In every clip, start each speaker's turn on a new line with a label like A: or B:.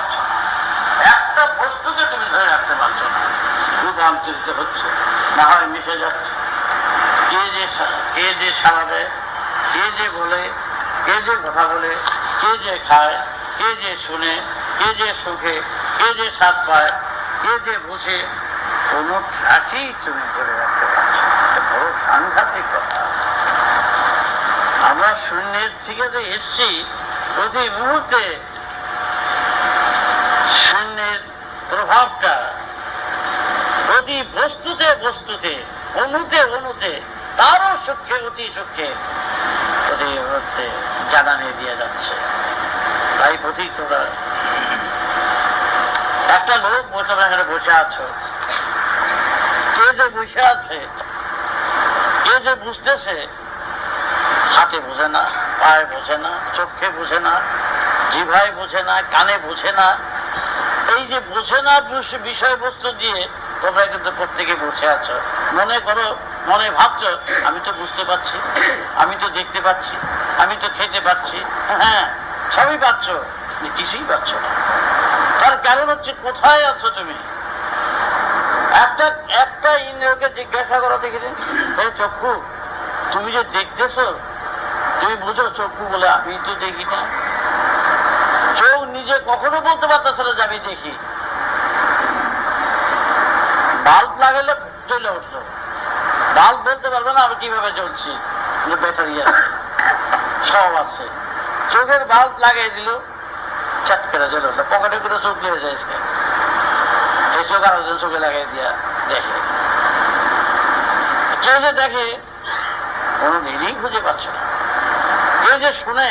A: পারছ না। একটা বস্তুকে তুমি ধরে রাখতে পারছ না। রূপান্তরিত হচ্ছে, না হয় মিশে যাচ্ছে। কে যে কে যে সারা দেয়, কে যে বলে, কে যে কথা বলে, কে যে খায়, কে যে শুনে, কে যে সুখে, কে যে স্বাদ পায়, কে যে বুঝে, কোনো ট্রাকই তুমি ধরে রাখতে পারছ বড় সাংঘাতিক কথা। আমরা শূন্যের থেকে যে এসছি, প্রতি মুহূর্তে শূন্যের প্রভাবটা। প্রতি বস্তুতে বস্তুতে অনুতে অনুতে, তারও সূক্ষ্মে, অতি সূক্ষ্মে হচ্ছে জানানি দিয়ে যাচ্ছে। তাই প্রতি তোরা একটা লোক বসে এখানে বসে আছো। কে যে বসে আছে, কে যে বুঝতেছে, হাতে বোঝে না, পায়ে বোঝে না, চোখে বোঝে না, জিভায় বোঝে না, কানে বোঝে না এই যে বোঝে না বুঝ- বিষয়বস্তু দিয়ে তোমরা কিন্তু প্রত্যেকে বসে আছো। মনে করো, মনে ভাবছ, আমি তো বুঝতে পারছি, আমি তো দেখতে পাচ্ছি, আমি তো খেতে পাচ্ছি হ্যাঁ সবই পাচ্ছ কিছুই পাচ্ছ না। তার কারণ হচ্ছে কোথায় আছো তুমি? একটা একটা ইন্দ্রকে জিজ্ঞাসা করো দেখিলেন এই চক্ষু, তুমি যে দেখতেছো, তুমি বুঝো চক্ষু বলে আমি তো দেখি না নিজে কখনো বলতে পারতেছে না যে আমি দেখি। বাল্ব লাগালে চলে উঠল। বাল্ব বলতে পারবে না, আমি কীভাবে চলছি ব্যাটারি আছে। সব আছে। চোখের বাল্ব লাগাই দিল চাট করে চলে উঠল। পকেটে করে চোখ লেগে যায় এই চোখ আর একজন চোখে লাগাই দিয়া দেখে। কেউ যে দেখে, কোনো দিনই খুঁজে পাচ্ছে না। কেউ যে শুনে,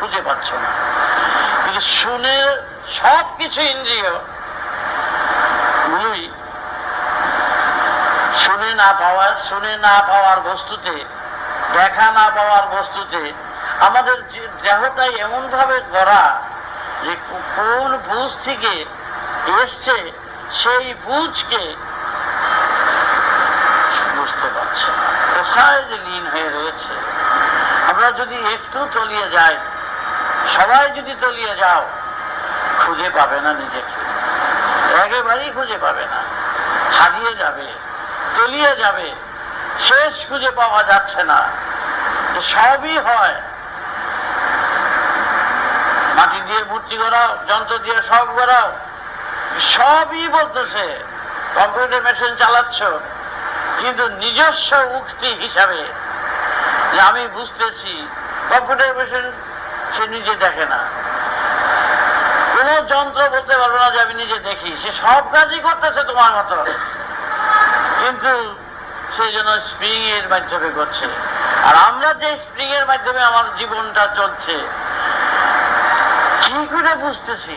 A: খুঁজে পাচ্ছে না। শুনে সব কিছু ইন্দ্রিয়। গুলোই শুনে না পাওয়ার, শুনে না পাওয়ার বস্তুতে, দেখা না পাওয়ার বস্তুতে আমাদের দেহটাই এমন ভাবে গড়া যে কোন বুঝ থেকে এসছে সেই বুঝকে বুঝতে পারছে কোথায় যে লীন হয়ে রয়েছে। আমরা যদি একটু তলিয়ে যাই সবাই যদি তলিয়ে যাও, খুঁজে পাবে না নিজেকে। একেবারেই খুঁজে পাবে না। হারিয়ে যাবে, তলিয়ে যাবে, শেষ খুঁজে পাওয়া যাচ্ছে না। সবই হয়। মাটি দিয়ে মূর্তি করাও যন্ত্র দিয়ে সব করাও সবই বলতেছে, কম্পিউটার মেশিন চালাচ্ছ, কিন্তু নিজস্ব উক্তি হিসাবে যে আমি বুঝতেছি, কম্পিউটার মেশিন সে নিজে দেখে না। কোন যন্ত্র বলতে পারবে না যে আমি নিজে দেখি। সে সব কাজই করতেছে তোমার মতো। কিন্তু সে যেন স্প্রিং এর মাধ্যমে করছে। আর আমরা যে স্প্রিং এর মাধ্যমে আমার জীবনটা চলছে, কি করে বুঝতেছি?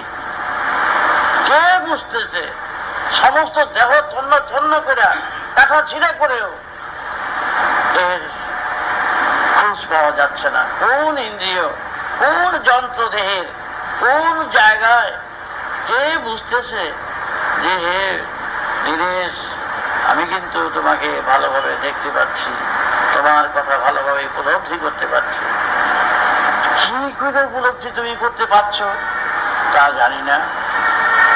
A: কে বুঝতেছে? সমস্ত দেহ তন্ন তন্ন করে কাঠা ছিঁড়া করেও এর খোঁজ পাওয়া যাচ্ছে না। কোন ইন্দ্রিয় কোন যন্ত্র দেহের কোন জায়গায় কে বুঝতেছে যে হে দীনেশ, আমি কিন্তু তোমাকে ভালোভাবে দেখতে পাচ্ছি, তোমার কথা ভালোভাবে উপলব্ধি করতে পারছি। কি করে উপলব্ধি তুমি করতে পারছ তা জানি না।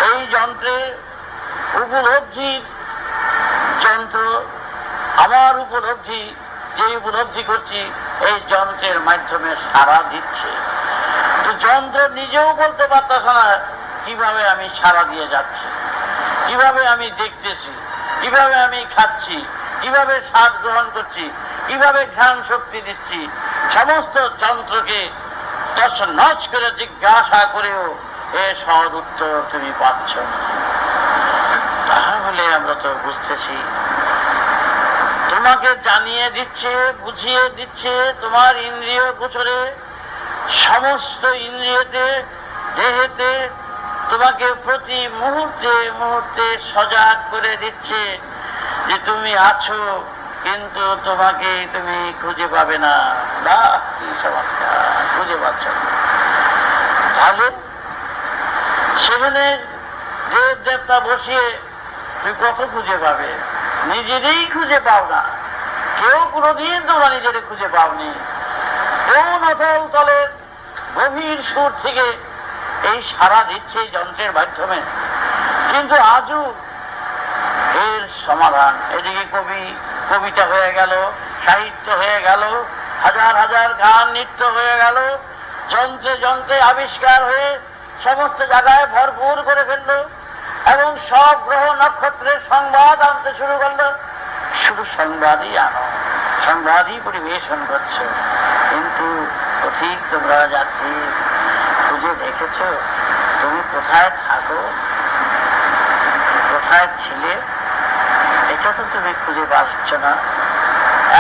A: এই যন্ত্রে উপলব্ধির যন্ত্র, আমার উপলব্ধি, যে উপলব্ধি করছি, এই যন্ত্রের মাধ্যমে সারা দিচ্ছে। যন্ত্র নিজেও বলতে পারতেছে না কীভাবে আমি সারা দিয়ে যাচ্ছি, কীভাবে আমি দেখতেছি, কীভাবে আমি খাচ্ছি, কীভাবে স্বাদ গ্রহণ করছি, কীভাবে ঘ্রাণ শক্তি দিচ্ছি, সমস্ত যন্ত্রকে নচ করে জিজ্ঞাসা করেও এ সহজ উত্তর তুমি পাচ্ছ তাহলে আমরা তো বুঝতেছি, তোমাকে জানিয়ে দিচ্ছে, বুঝিয়ে দিচ্ছে তোমার ইন্দ্রিয় গোচরে সমস্ত ইন্দ্রিয়তে, দেহেতে তোমাকে প্রতি মুহূর্তে মুহূর্তে সজাগ করে দিচ্ছে যে তুমি আছো, কিন্তু তোমাকে তুমি খুঁজে পাবে না। বা কি চমৎকার, খুঁজে পাচ্ছ। তাহলে সেখানে দেব দেবতা বসিয়ে তুমি কত খুঁজে পাবে? নিজেরই খুঁজে পাও না। কেউ কোনোদিন তোমরা নিজেরে খুঁজে পাওনি। কোন অতল তলের গভীর সুর থেকে এই সারা দিচ্ছে যন্ত্রের মাধ্যমে। কিন্তু আজও এর সমাধান। এদিকে কবি, কবিতা হয়ে গেল, সাহিত্য হয়ে গেল, হাজার হাজার গান, নৃত্য হয়ে গেল, যন্ত্রে যন্ত্রে আবিষ্কার হয়ে সমস্ত জায়গায় ভরপুর করে ফেলল এবং সব গ্রহ নক্ষত্রের সংবাদ আনতে শুরু করল। শুধু সংবাদই আনো, সংবাদই পরিবেশন করছে। কিন্তু পথিক তোমরা যাত্রী খুঁজে দেখেছ? তুমি কোথায় থাকো? কোথায় ছিলে? এটা তো তুমি খুঁজে পাচ্ছ না।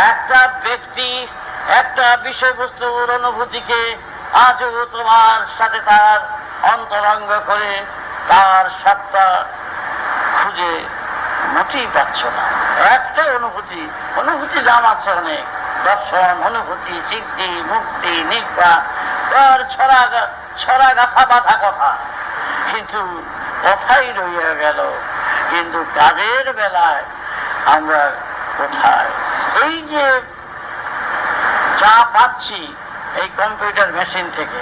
A: একটা ব্যক্তি, একটা বিষয়বস্তুর অনুভূতিকে আজও তোমার সাথে তার অন্তরঙ্গ করে তার সত্তা খুঁজে মোটেই পাচ্ছ না। একটা অনুভূতি অনুভূতি নাম আছে অনেক। দর্শন অনুভূতি চিন্তি মুক্তি নির্বাণ তার ছড়া ছড়া গাথা বাঁধা কথা। কিন্তু কথাই রইয়া গেল? কিন্তু কাজের বেলায় আমরা কোথায়? এই যে যা পাচ্ছি, এই কম্পিউটার মেশিন থেকে,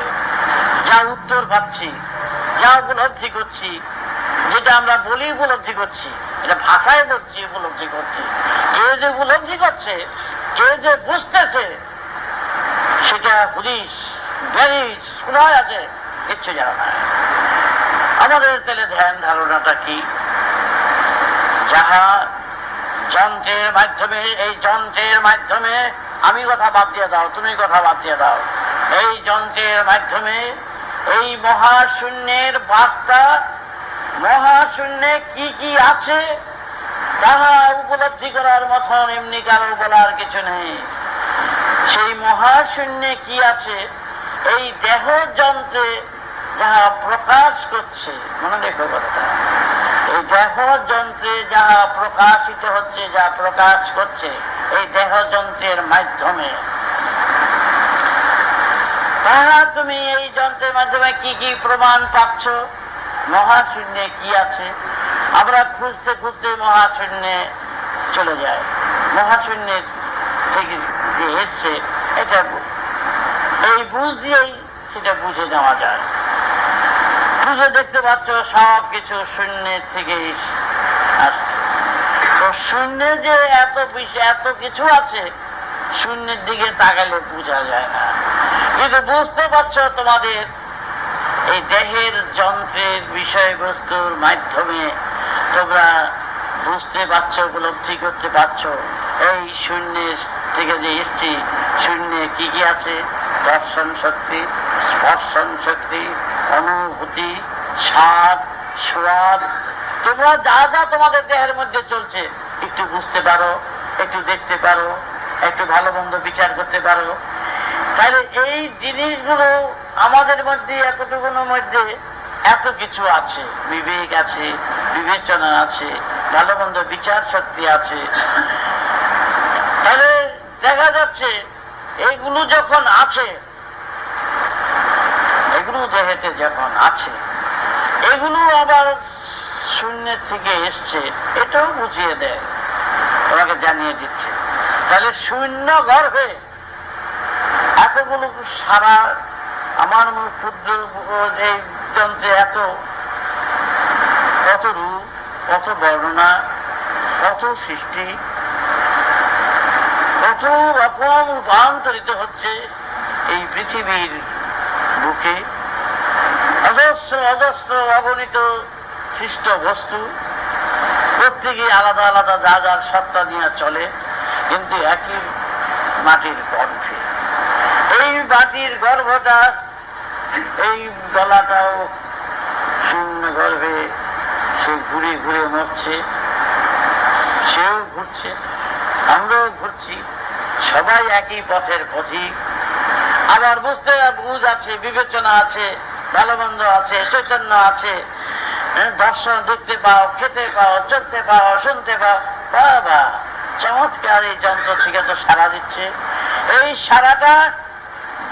A: যা উত্তর পাচ্ছি, যা উপলব্ধি করছি, যেটা আমরা বলি উপলব্ধি করছি, এটা ভাষায় বলছি, উপলব্ধি করছি। কেউ যে উপলব্ধি করছে কেউ যে বুঝতেছে, সেটা হুদিস ব্যারিস কোথায় আছে, কিচ্ছু জানা নাই। আমাদের তাহলে ধ্যান ধারণাটা কি? যাহা যন্ত্রের মাধ্যমে, এই যন্ত্রের মাধ্যমে আমি কথা বাদ দিয়ে দাও, তুমি কথা বাদ দিয়ে দাও। এই যন্ত্রের মাধ্যমে এই মহাশূন্যের বার্তা, মহাশূন্যে কি কি আছে তাহা উপলব্ধি করার মতন এমনি কারও বলার কিছু নেই। সেই মহাশূন্যে কি আছে? এই দেহ যন্ত্রে যাহা প্রকাশ করছে, মনে রেখো কথাটা। এই দেহ যন্ত্রে যাহা প্রকাশিত হচ্ছে, যা প্রকাশ করছে, এই দেহ যন্ত্রের মাধ্যমে। তাহা তুমি এই যন্ত্রের মাধ্যমে কি কি প্রমাণ পাচ্ছ? মহাশূন্যে কি আছে? আমরা খুঁজতে খুঁজতে মহাশূন্যে চলে যায়। মহাশূন্যের থেকে যে এসছে, এটা এই বুঝ দিয়েই সেটা বুঝে নেওয়া যায়। বুঝে দেখতে পাচ্ছ সব কিছু শূন্যের থেকে আসছে। তো শূন্যে যে এত এত কিছু আছে, শূন্যের দিকে তাকালে বোঝা যায় না। কিন্তু বুঝতে পারছ তোমাদের, এই দেহের যন্ত্রের বিষয়বস্তুর মাধ্যমে তোমরা বুঝতে পারছ, উপলব্ধি করতে পারছ। এই শূন্যের থেকে যে এসছি শূন্যে কি কি আছে? দর্শন শক্তি, স্পর্শন শক্তি, অনুভূতি, স্বাদ স্বাদ। তোমরা যা যা তোমাদের দেহের মধ্যে চলছে, একটু বুঝতে পারো, একটু দেখতে পারো, একটু ভালো মন্দ বিচার করতে পারো। তাহলে এই জিনিসগুলো আমাদের মধ্যে এতটুকুনের মধ্যে এত কিছু আছে, বিবেক আছে বিবেচনা আছে, ভালো মন্দ বিচার শক্তি আছে। তাহলে দেখা যাচ্ছে এইগুলো যখন আছে, এগুলো দেহেতে যখন আছে, এগুলো আবার শূন্যের থেকে এসছে, এটাও বুঝিয়ে দেয়। তোমাকে জানিয়ে দিচ্ছে। তাহলে শূন্য গর্ভে এতগুলো সারা আমার ক্ষুদ্র, এই যন্ত্রে এত কত রূপ কত বর্ণনা কত সৃষ্টি কত রকম রূপান্তরিত হচ্ছে এই পৃথিবীর বুকে। অজস্র অজস্র অগণিত সৃষ্ট বস্তু প্রত্যেকে আলাদা আলাদা, যা, যার সত্তা নিয়ে চলে, কিন্তু একই মাটির গর্ভে। এই মাটির গর্ভটা, এই গলাটাও শূন্য গর্ভে সে ঘুরে ঘুরে মরছে সেও ঘুরছে, আমরাও ঘুরছি, সবাই একই পথের পথিক আবার বুঝতে বুঝ আছে, বিবেচনা আছে ভালো মন্দ আছে, চৈতন্য আছে দর্শন দেখতে পাও, খেতে পাও, চলতে পাও, শুনতে পাও। বাবা, চমৎকার এই যন্ত্র থেকে তো সারা দিচ্ছে। এই সারাটা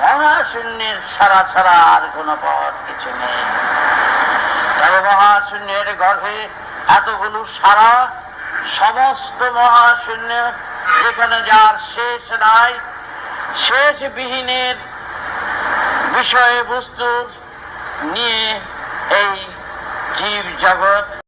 A: মহাশূন্যের সারা ছাড়া আর কোনো পথ কিছু নেই। মহাশূন্যের গর্ভে এতগুলো সারা সমস্ত মহাশূন্য যেখানে যার শেষ নাই, শেষ বিহীনের বিষয়বস্তু নিয়ে এই জীব জগৎ